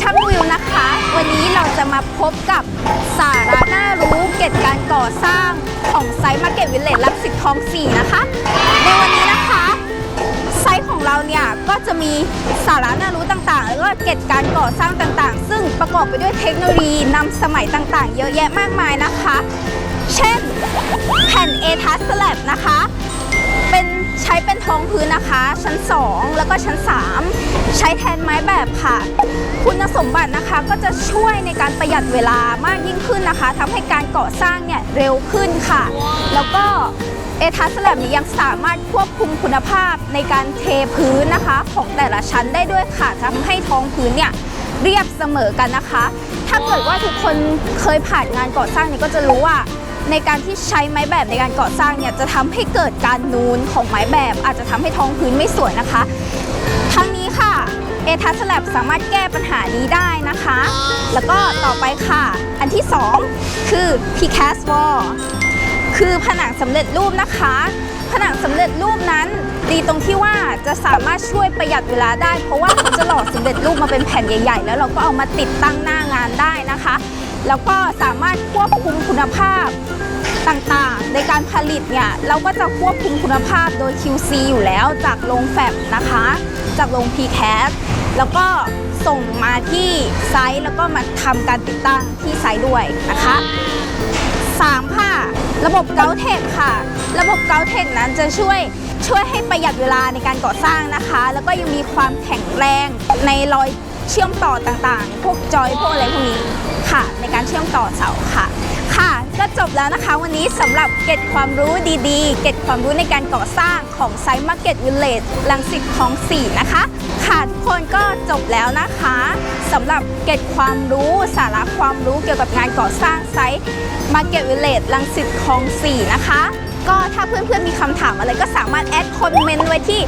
ช่างวิวนะคะ วันนี้เราจะมาพบกับสาระน่ารู้เกี่ยวกับการก่อสร้างของไซต์มาร์เก็ตวิลเลจลักสิตคลองสี่นะคะ ในวันนี้นะคะ ไซต์ของเราเนี่ย ก็จะมีสาระน่ารู้ต่างๆ แล้วก็เกร็ดการก่อสร้างต่างๆ ซึ่งประกอบไปด้วยเทคโนโลยีนำสมัยต่างๆ เยอะแยะมากมายนะคะ เช่นแผ่น a t a s Slab นะคะ เป็นใช้เป็น พื้นนะคะ ชั้น 2 แล้วก็ชั้น 3 ใช้แทนไม้แบบค่ะ คุณสมบัตินะคะก็จะช่วยในการประหยัดเวลามากยิ่งขึ้นนะคะทำให้การก่อสร้างเนี่ยเร็วขึ้นค่ะ แล้วก็เอทัสแลบนี้ยังสามารถควบคุมคุณภาพในการเทพื้นนะคะ ของแต่ละชั้นได้ด้วยค่ะทำให้ท้องพื้นเนี่ยเรียบเสมอกันนะคะ ถ้าเกิดว่าทุกคนเคยผ่านงานก่อสร้างเนี่ยก็จะรู้ว่า ในการที่ใช้ไม้แบบในการก่อสร้างเนี่ยจะทำให้เกิดการนูนของไม้แบบ อาจจะทำให้ท้องพื้นไม่สวยนะคะทั้งนี้ค่ะเอทัสแลบสามารถแก้ปัญหานี้ได้นะคะ แล้วก็ต่อไปค่ะ อันที่ 2 คือ precast wall คือผนังสำเร็จรูปนะคะ ผนังสำเร็จรูปนั้น ดีตรงที่ว่าจะสามารถช่วยประหยัดเวลาได้ เพราะว่าเขาจะหล่อสำเร็จรูปมาเป็นแผ่นใหญ่ ๆ แล้วเราก็เอามาติดตั้งหน้างานได้นะคะ แล้วก็สามารถควบคุมคุณภาพต่างๆ ในการผลิตเนี่ยเราก็จะควบคุมคุณภาพโดย QC อยู่แล้วจากโรงแฟบนะคะ จากโรง PCAS แล้วก็ส่งมาที่ไซต์แล้วก็มาทำการติดตั้งที่ไซต์ด้วยนะคะ 3 ค่ะ ระบบเกาเทคค่ะ ระบบเกาเทคนั้นจะช่วยช่วยให้ประหยัดเวลาในการก่อสร้างนะคะ แล้วก็ยังมีความแข็งแรงในรอยเชื่อมต่อต่างๆ พวกจอยพวกอะไรพวกนี้ค่ะ ต่อเสาค่ะ ค่ะก็จบแล้วนะคะ วันนี้สำหรับเกร็ดความรู้ดีๆ เกร็ดความรู้ในการก่อสร้างของไซต์มาร์เก็ตวิลเลจลังสิตคลองสี่นะคะค่ะทุกคนก็จบแล้วนะคะสำหรับเกร็ดความรู้สาระความรู้เกี่ยวกับงานก่อสร้างไซต์มาร์เก็ตวิลเลจลังสิตคลองสี่นะคะก็ถ้าเพื่อนๆมีคำถามอะไรก็สามารถแอดคอมเมนต์ไว้ที่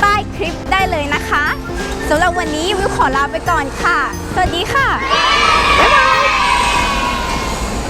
ใต้คลิปได้เลยนะคะสำหรับวันนี้วิวขอลาไปก่อนค่ะ สวัสดีค่ะ บ๊ายบาย